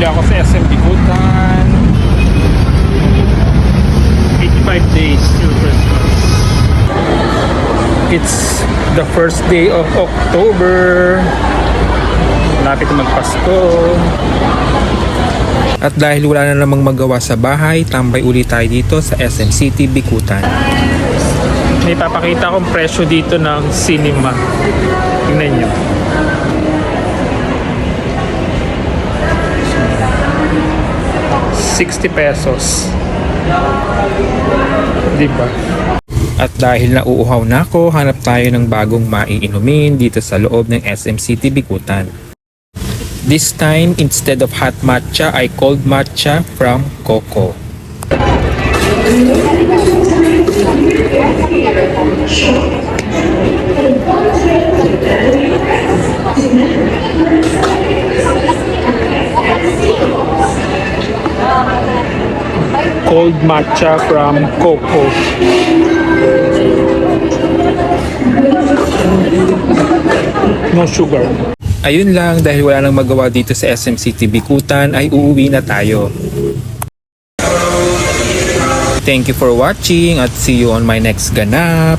Bumili ako sa SM Bikutan. 85 days till Christmas. It's the first day of October. Malapit magpasko. At dahil wala na namang magawa sa bahay, tambay ulit tayo dito sa SM City, Bikutan. May papakita akong presyo dito ng cinema. Tingnan nyo. $60 pesos. Diba? At dahil nauuhaw na ako, hanap tayo ng bagong maiinumin dito sa loob ng SM City, Bikutan. This time, instead of hot matcha, ay cold matcha from Coco. Cold matcha from Coco. No sugar. Ayun lang, dahil wala nang magawa dito sa SM City, Bikutan, ay uuwi na tayo. Thank you for watching at see you on my next ganap.